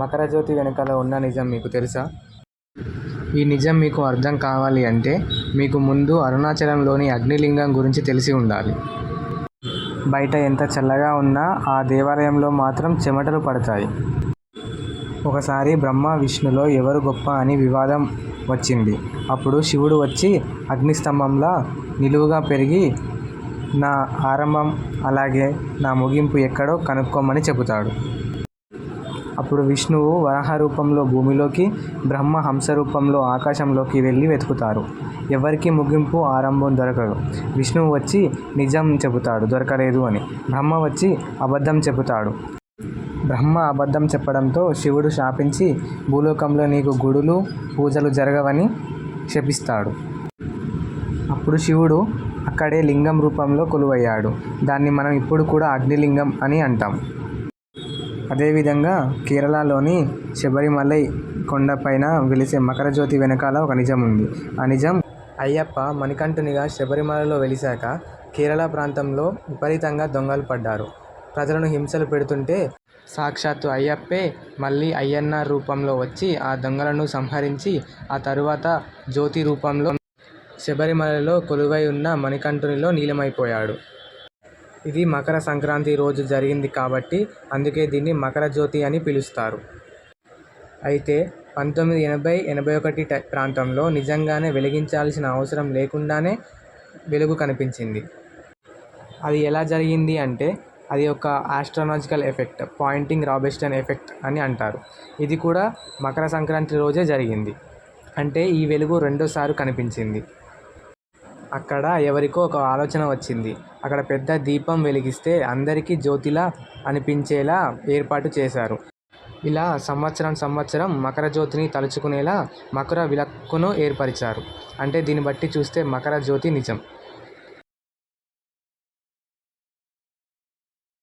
మకర జ్యోతి వెనకాల ఉన్న నిజం మీకు తెలుసా? ఈ నిజం మీకు అర్థం కావాలి అంటే మీకు ముందు అరుణాచలంలోని అగ్నిలింగం గురించి తెలిసి ఉండాలి. బయట ఎంత చల్లగా ఉన్నా ఆ దేవాలయంలో మాత్రం చెమటలు పడతాయి. ఒకసారి బ్రహ్మ విష్ణులో ఎవరు గొప్ప అని వివాదం వచ్చింది. అప్పుడు శివుడు వచ్చి అగ్నిస్తంభంలా నిలువుగా పెరిగి నా ఆరంభం అలాగే నా ముగింపు ఎక్కడో కనుక్కోమని చెబుతాడు. అప్పుడు విష్ణువు వరాహ రూపంలో భూమిలోకి బ్రహ్మ హంస రూపంలో ఆకాశంలోకి వెళ్ళి వెతుకుతారు. ఎవరికి ముగింపు ఆరంభం దొరకదు. విష్ణువు వచ్చి నిజం చెబుతాడు దొరకలేదు అని. బ్రహ్మ వచ్చి అబద్ధం చెబుతాడు బ్రహ్మ అబద్ధం చెప్పడంతో శివుడు శాపించి భూలోకంలో నీకు గుడులు పూజలు జరగవని శపిస్తాడు అప్పుడు శివుడు అక్కడే లింగం రూపంలో కొలువయ్యాడు. దాన్ని మనం ఇప్పుడు కూడా అగ్నిలింగం అని అంటాం. అదేవిధంగా కేరళలోని శబరిమలై కొండపైన వెలిసే మకర జ్యోతి వెనకాల ఒక నిజం ఉంది. ఆ నిజం అయ్యప్ప మణికంఠునిగా శబరిమలలో వెలిశాక కేరళ ప్రాంతంలో విపరీతంగా దొంగలు పడ్డారు. ప్రజలను హింసలు పెడుతుంటే సాక్షాత్తు అయ్యప్పే మళ్ళీ అయ్యన్న రూపంలో వచ్చి ఆ దొంగలను సంహరించి ఆ తరువాత జ్యోతి రూపంలో శబరిమలలో కొలువై ఉన్న మణికంఠునిలో నీలమైపోయాడు. ఇది మకర సంక్రాంతి రోజు జరిగింది కాబట్టి అందుకే దీన్ని మకర జ్యోతి అని పిలుస్తారు. అయితే పంతొమ్మిది ఎనభై ఎనభై ఒకటి ప్రాంతంలో నిజంగానే వెలిగించాల్సిన అవసరం లేకుండానే వెలుగు కనిపించింది. అది ఎలా జరిగింది అంటే అది ఒక ఆస్ట్రాలజికల్ ఎఫెక్ట్ పాయింటింగ్ రాబెస్టన్ ఎఫెక్ట్ అని అంటారు. ఇది కూడా మకర సంక్రాంతి రోజే జరిగింది. అంటే ఈ వెలుగు రెండోసారి కనిపించింది. అక్కడ ఎవరికో ఒక ఆలోచన వచ్చింది. అక్కడ పెద్ద దీపం వెలిగిస్తే అందరికీ జ్యోతిలా అనిపించేలా ఏర్పాటు చేశారు. ఇలా సంవత్సరం సంవత్సరం మకర జ్యోతిని తలుచుకునేలా మకర విలక్కును ఏర్పరిచారు. అంటే దీన్ని బట్టి చూస్తే మకర జ్యోతి నిజం.